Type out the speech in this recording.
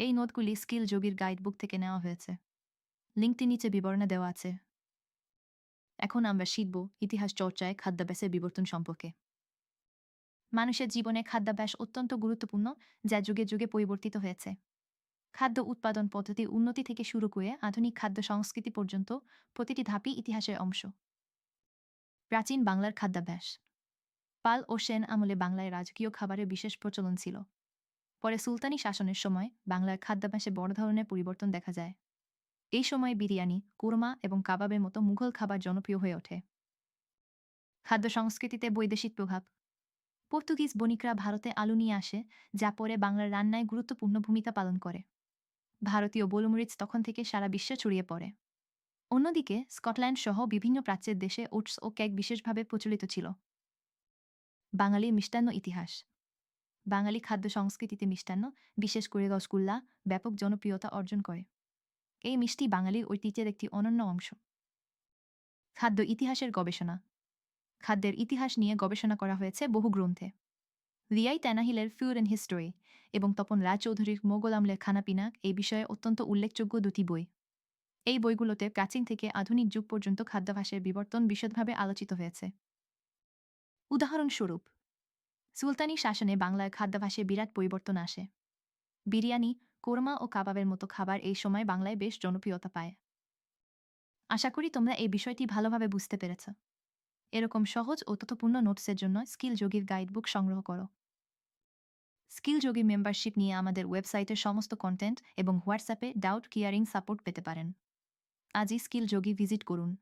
এই নোটগুলি স্কিল যোগীর গাইডবুক থেকে নেওয়া হয়েছে। লিঙ্কটি নিচে বিবরণে দেওয়া আছে। এখন আমরা শিখব ইতিহাস চর্চায় খাদ্যাভ্যাসের বিবর্তন সম্পর্কে। মানুষের জীবনে খাদ্যাভ্যাস অত্যন্ত গুরুত্বপূর্ণ, যা যুগে যুগে পরিবর্তিত হয়েছে। খাদ্য উৎপাদন পদ্ধতি উন্নতি থেকে শুরু করে আধুনিক খাদ্য সংস্কৃতি পর্যন্ত প্রতিটি ধাপই ইতিহাসের অংশ। প্রাচীন বাংলার খাদ্যাভ্যাস। পাল ও সেন আমলে বাংলায় রাজকীয় খাবারের বিশেষ প্রচলন ছিল। পরে সুলতানি শাসনের সময় বাংলার খাদ্যাভ্যাসে বড় ধরনের পরিবর্তন দেখা যায়। এই সময় বিরিয়ানি, কোরমা এবং কাবাবের মতো মুঘল খাবার জনপ্রিয় হয়ে ওঠে। খাদ্য সংস্কৃতিতে বৈদেশিক প্রভাব। পর্তুগিজ বণিকরা ভারতে আলু নিয়ে আসে, যা পরে বাংলার রান্নায় গুরুত্বপূর্ণ ভূমিকা পালন করে। ভারতীয় গোলমরিচ তখন থেকে সারা বিশ্বে ছড়িয়ে পড়ে। অন্যদিকে, স্কটল্যান্ড সহ বিভিন্ন প্রাচ্যের দেশে ওটস ও কেক বিশেষভাবে প্রচলিত ছিল। বাঙালির মিষ্টান্ন ইতিহাস। বাঙালি খাদ্য সংস্কৃতিতে মিষ্টান্ন, বিশেষ করে রসগোল্লা ব্যাপক জনপ্রিয়তা অর্জন করে। এই মিষ্টি বাঙালির ঐতিহ্যের একটি অনন্য অংশ। খাদ্য ইতিহাসের গবেষণা। খাদ্যের ইতিহাস নিয়ে গবেষণা করা হয়েছে বহু গ্রন্থে। রিয়াই ট্যানাহিলের ফিউর অ্যান্ড হিস্টোরি এবং তপন রায়চৌধুরীর মোগল আমলের খানাপিনা এই বিষয়ে অত্যন্ত উল্লেখযোগ্য দুটি বই। এই বইগুলোতে প্রাচীন থেকে আধুনিক যুগ পর্যন্ত খাদ্যাভাসের বিবর্তন বিশদভাবে আলোচিত হয়েছে। উদাহরণস্বরূপ সুলতানি শাসনে বাংলার খাদ্যাভাসে বিরাট পরিবর্তন আসে। বিরিয়ানি, কোরমা ও কাবাবের মতো খাবার এই সময় বাংলায় বেশ জনপ্রিয়তা পায়। আশা করি তোমরা এই বিষয়টি ভালোভাবে বুঝতে পেরেছ। এরকম সহজ ও তথ্যপূর্ণ নোটসের জন্য স্কিল যোগীর গাইডবুক সংগ্রহ করো। স্কিল যোগী মেম্বারশিপ নিয়ে আমাদের ওয়েবসাইটের সমস্ত কন্টেন্ট এবং হোয়াটসঅ্যাপে ডাউট কিয়ারিং সাপোর্ট পেতে পারেন। আজই স্কিল যোগী ভিজিট করুন।